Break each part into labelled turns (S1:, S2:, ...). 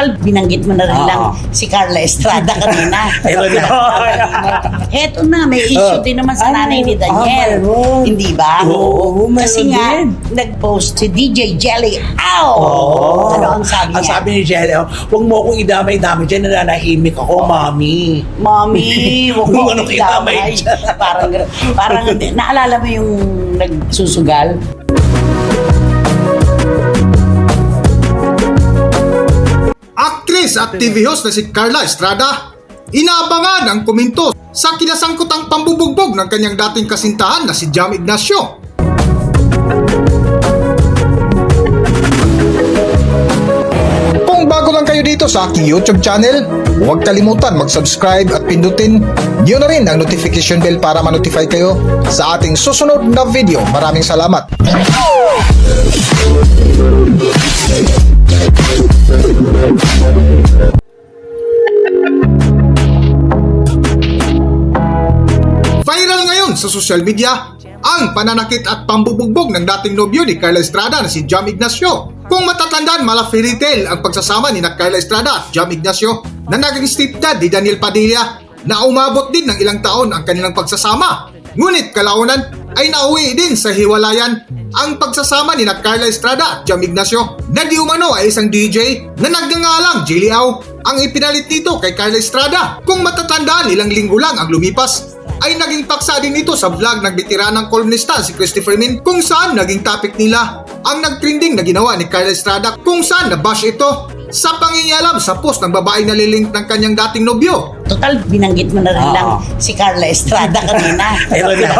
S1: Total, binanggit mo na rin
S2: Oo.
S1: lang si Carla Estrada kanina.
S2: Ito na.
S1: Eto na, may issue
S2: Oh.
S1: din naman sa
S2: Ay,
S1: nanay ni
S2: ah,
S1: Daniel.
S2: mayroon.
S1: Hindi ba?
S2: Oo, mayroon
S1: Kasi nga,
S2: din.
S1: nag-post si DJ Jelly. Ow!
S2: Oo.
S1: Ano ang sabi
S2: Ang
S1: niya?
S2: sabi ni Jelly, oh, huwag mo akong idamay-damay dyan, nananahimik ako, mami.
S1: Mommy, wag mo akong
S2: kinamay
S1: idamay.
S2: dyan.
S1: Parang, parang, naalala mo yung nagsusugal?
S3: Actress at TV host na si Carla Estrada, inaabangan ang komento sa kinasangkutang pambubugbog ng kanyang dating kasintahan na si Jam Ignacio. Kung bago lang kayo dito sa aking YouTube channel, huwag kalimutan mag-subscribe at pindutin niyo na rin ang notification bell para ma-notify kayo sa ating susunod na video. Maraming salamat! Viral ngayon sa social media ang pananakit at pambubugbog ng dating nobyo ni Carla Estrada na si Jam Ignacio. Kung matatandaan, mala fairy tale ang pagsasama ni na Carla Estrada at Jam Ignacio na naging stepdad ni Daniel Padilla na umabot din ng ilang taon ang kanilang pagsasama. Ngunit kalaunan ay nauwi din sa hiwalayan ang pagsasama ni Carla Estrada at Jam Ignacio na di umano ay isang DJ na nagngangalang Jiliao ang ipinalit nito kay Carla Estrada. Kung matatandaan ilang linggo lang ang lumipas ay naging paksa din ito sa vlog ng bitiranang kolumnista si Christopher Min kung saan naging topic nila ang nagtrending na ginawa ni Carla Estrada kung saan nabash ito sa pangingialam sa post ng babae na lilink ng kanyang dating nobyo.
S1: Total, binanggit mo na rin
S2: Oo.
S1: lang si Carla Estrada kanina.
S2: Ito na.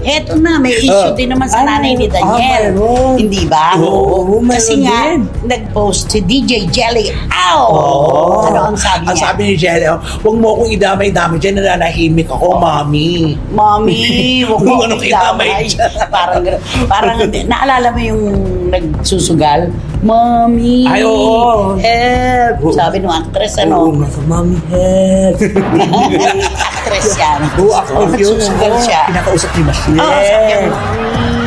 S1: Eto na, may issue
S2: Oh.
S1: din naman sa
S2: Ay,
S1: nanay ni
S2: ah,
S1: Daniel.
S2: mayroon.
S1: Hindi ba?
S2: Oo, mayroon
S1: Kasi nga,
S2: din.
S1: nag-post si DJ Jelly. Ow!
S2: Oo.
S1: Ano ang sabi
S2: Ang
S1: niya?
S2: sabi ni Jelly, oh, huwag mo akong idamay-damay dyan, nananahimik ako, mami.
S1: Mommy, wag
S2: Kung
S1: mo
S2: anong
S1: akong
S2: kinamay
S1: idamay. Parang, parang, naalala mo yung nagsusugal? Mommy,
S2: Ay, oo.
S1: help! Sabi ng actress, ano?
S2: nga sa mami, help.
S1: actress yan.
S2: Oo, ako yun.
S1: Siya.
S2: Pinakausap ni Michelle.
S1: Oo, sabi niya,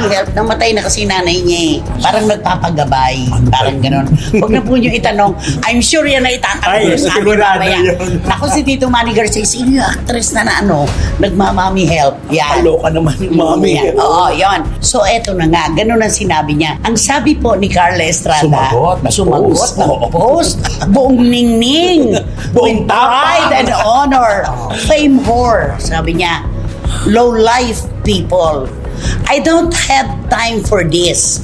S1: "Mommy, help. Namatay na kasi nanay niya eh. Parang nagpapagabay. Parang ganun. Huwag na po niyo itanong. I'm sure yan na itatanong
S2: Ay,
S1: niyo sa amin
S2: sigurado
S1: mamaya.
S2: yun.
S1: Ako si Tito Manny Garcia, sino yung actress na na ano, nagmamami help. Yan.
S2: Kaloka naman yung mami.
S1: Yan. Oo, yun. So, eto na nga. Ganun ang sinabi niya. Ang sabi po ni Carla Estrada,
S2: Sumagot, nag-post.
S1: sumagot, nag-post, buong ningning,
S2: Buong
S1: with pride
S2: tapang.
S1: and honor, fame whore, sabi niya, low life people. I don't have time for this,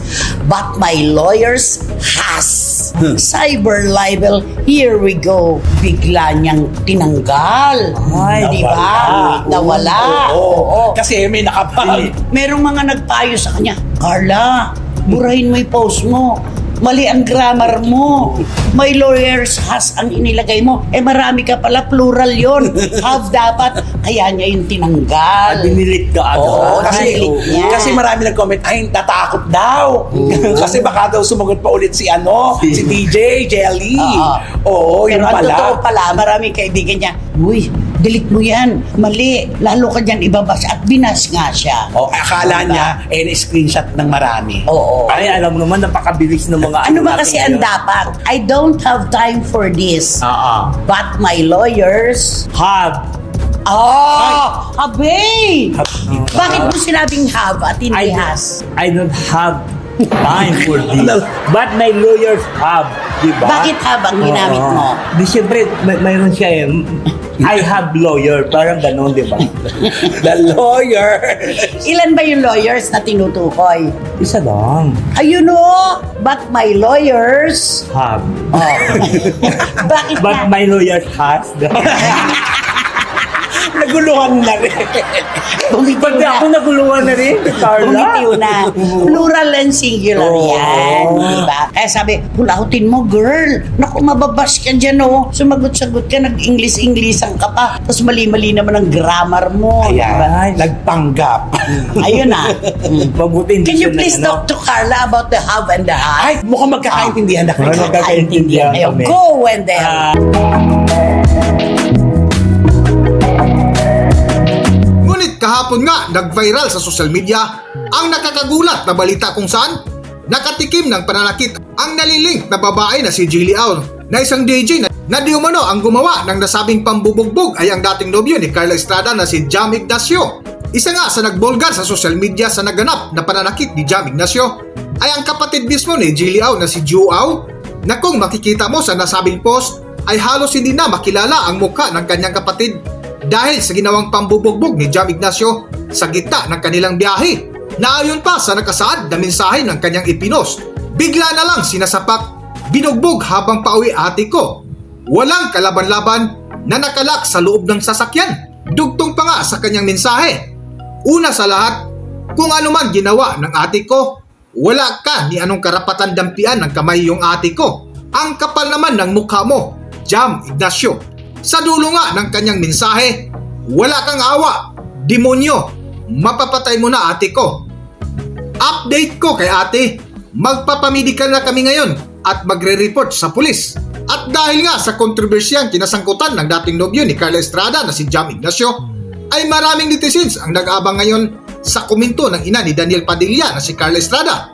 S1: but my lawyers has. Cyber libel, here we go. Bigla niyang tinanggal.
S2: Ay,
S1: di ba? Nawala.
S2: Oo.
S1: Oo.
S2: Kasi may nakapal.
S1: Merong mga nagpayo sa kanya, Carla, burahin mo yung post mo. Mali ang grammar mo. May lawyers has ang inilagay mo. Eh marami ka pala, plural yon. Have dapat. Kaya niya yung tinanggal.
S2: Dinilit ka agad.
S1: Oo,
S2: kasi,
S1: dinilit niya.
S2: kasi marami nag-comment, ay, natakot daw. kasi baka daw sumagot pa ulit si ano, si DJ, Jelly. Oo, yun
S1: Pero ang
S2: pala.
S1: totoo pala, maraming kaibigan niya, Uy, delete mo yan. Mali. Lalo ka dyan ibabas. At binas nga siya.
S2: O, akala niya, eh, na-screenshot ng marami.
S1: Oo.
S4: Ay, alam mo naman, napakabilis ng mga
S1: Ano ba
S4: natin
S1: kasi ang
S4: ngayon.
S1: dapat? I don't have time for this.
S4: Oo.
S1: But my lawyers
S4: Have.
S1: Oh! Abe!
S4: Have.
S1: Bakit mo sinabing have at
S4: I,
S1: hindi has?
S4: I don't have time for this. But my lawyers have. Diba?
S1: Bakit have ang ginamit mo?
S4: Di siyempre, may, mayroon siya eh. I have lawyer. Parang ganon, di ba?
S2: The lawyer.
S1: Ilan ba yung lawyers na tinutukoy?
S4: Isa lang.
S1: Ayun o! But my lawyers...
S4: Have.
S1: Oh. Bakit
S4: But
S1: nga?
S4: my lawyers has.
S2: Naguluhan na rin.
S1: Bumitiw
S4: Pati
S1: na.
S4: ako nagulungan na rin, Carla.
S1: Bumitiw na. Plural and singular
S4: Oo.
S1: yan. Diba? Kaya sabi, hulahutin mo, girl. Naku, mababas ka dyan, oh. Sumagot-sagot ka, nag-English-Englishan ka pa. Tapos mali-mali naman ang grammar mo.
S2: Ayan,
S1: diba?
S2: nagpanggap.
S1: Ayun na. Mm.
S4: Mabuti hindi
S1: Can you
S4: siya
S1: please
S4: nag- ano.
S1: talk to Carla about the have and the has?
S2: Ay, mukhang magkakaintindihan na kayo.
S4: Ano, magkakaintindihan
S1: Ayaw,
S4: kami.
S1: go Wendell.
S4: Ah,
S3: kahapon nga nag-viral sa social media ang nakakagulat na balita kung saan nakatikim ng pananakit ang nalilink na babae na si Jilly Aul na isang DJ na, na di umano ang gumawa ng nasabing pambubugbog ay ang dating nobyo ni Carla Estrada na si Jam Ignacio. Isa nga sa nagbulgar sa social media sa naganap na pananakit ni Jam Ignacio ay ang kapatid mismo ni Jilly Au na si Ju Au na kung makikita mo sa nasabing post ay halos hindi na makilala ang mukha ng kanyang kapatid dahil sa ginawang pambubugbog ni Jam Ignacio sa gitna ng kanilang biyahe. Naayon pa sa nakasaad na mensahe ng kanyang ipinost. Bigla na lang sinasapak, binugbog habang pauwi ate ko. Walang kalaban-laban na nakalak sa loob ng sasakyan. Dugtong pa nga sa kanyang mensahe. Una sa lahat, kung ano man ginawa ng ate ko, wala ka ni anong karapatan dampian ng kamay yung ate ko. Ang kapal naman ng mukha mo, Jam Ignacio. Sa dulo nga ng kanyang mensahe, wala kang awa, demonyo, mapapatay mo na ate ko. Update ko kay ate, magpapamedical na kami ngayon at magre-report sa pulis. At dahil nga sa kontrobersyang kinasangkutan ng dating nobyo ni Carla Estrada na si Jam Ignacio, ay maraming netizens ang nag-abang ngayon sa komento ng ina ni Daniel Padilla na si Carla Estrada.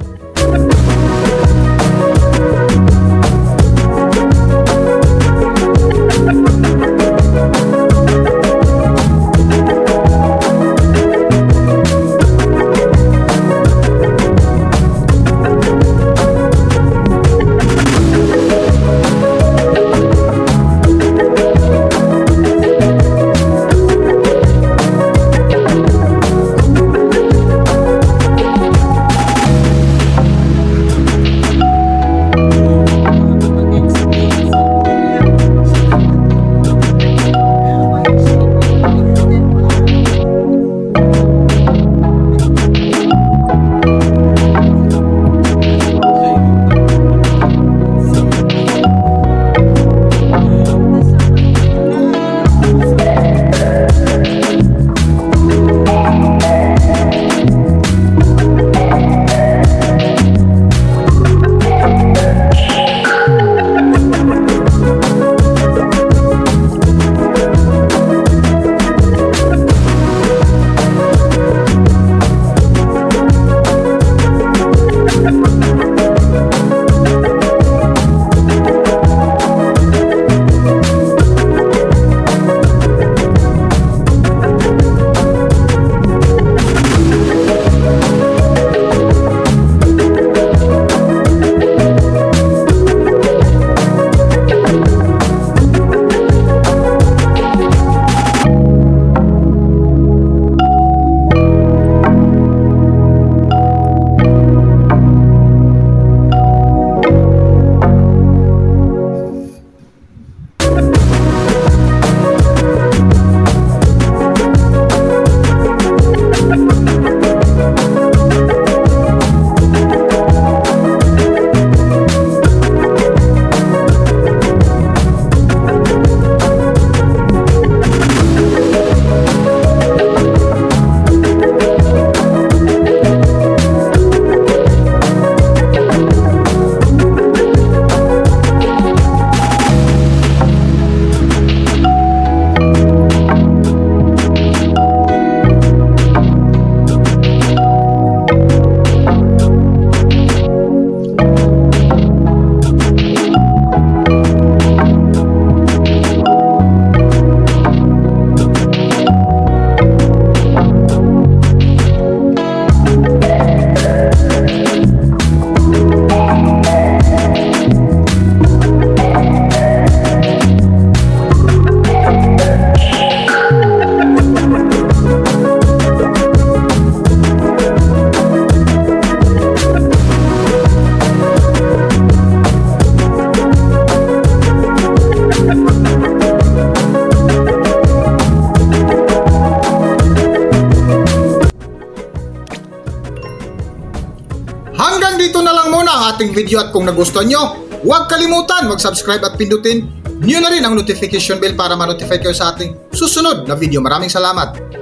S3: Ang ating video at kung nagustuhan nyo, huwag kalimutan mag-subscribe at pindutin nyo na rin ang notification bell para ma-notify kayo sa ating susunod na video. Maraming salamat!